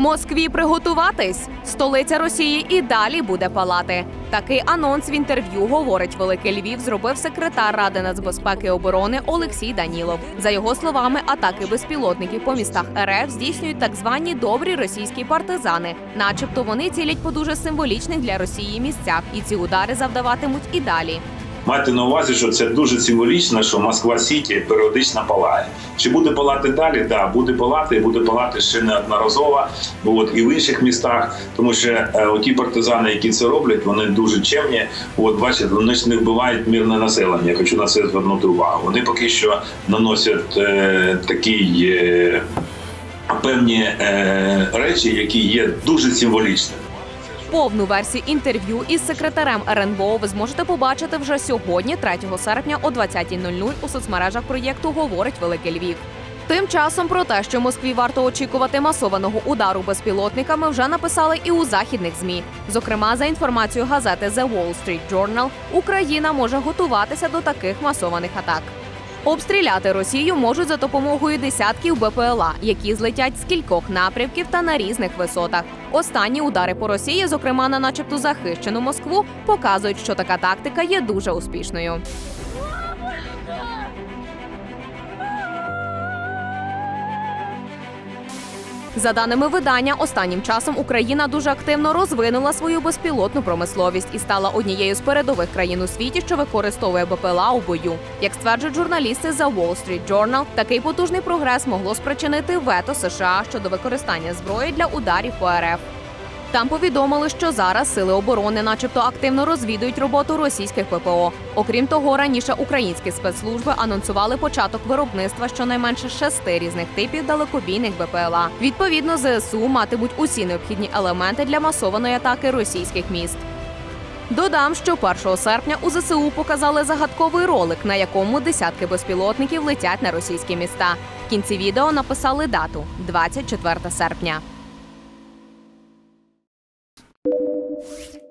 Москві приготуватись. Столиця Росії і далі буде палати. Такий анонс в інтерв'ю говорить Великий Львів. Зробив секретар Ради нацбезпеки і оборони Олексій Данілов. За його словами, атаки безпілотників по містах РФ здійснюють так звані добрі російські партизани, начебто вони цілять по дуже символічних для Росії місцях, і ці удари завдаватимуть і далі. Майте на увазі, що це дуже символічно, що Москва Сіті періодично палає. Чи буде палати далі? Да, буде палати, і буде палати ще неодноразово, от і в інших містах, тому що е, оті партизани, які це роблять, вони дуже чемні. От бачите, вони ж не вбивають мирне населення. Я хочу на це звернути увагу. Вони поки що наносять е, такий. Е, Певні е, речі, які є дуже символічними. Повну версію інтерв'ю із секретарем РНБО ви зможете побачити вже сьогодні, 3 серпня о 20.00 у соцмережах проєкту Говорить Великий Львів. Тим часом про те, що Москві варто очікувати масованого удару безпілотниками, вже написали і у західних змі. Зокрема, за інформацією газети The Wall Street Journal, Україна може готуватися до таких масованих атак. Обстріляти Росію можуть за допомогою десятків БПЛА, які злетять з кількох напрямків та на різних висотах. Останні удари по Росії, зокрема на начебто захищену Москву, показують, що така тактика є дуже успішною. За даними видання, останнім часом Україна дуже активно розвинула свою безпілотну промисловість і стала однією з передових країн у світі, що використовує БПЛА у бою. Як стверджують журналісти за Wall Street Journal, такий потужний прогрес могло спричинити вето США щодо використання зброї для ударів по РФ. Там повідомили, що зараз сили оборони, начебто, активно розвідують роботу російських ППО. Окрім того, раніше українські спецслужби анонсували початок виробництва щонайменше шести різних типів далекобійних БПЛА. Відповідно, ЗСУ матимуть усі необхідні елементи для масованої атаки російських міст. Додам, що 1 серпня у ЗСУ показали загадковий ролик, на якому десятки безпілотників летять на російські міста. В кінці відео написали дату 24 серпня. you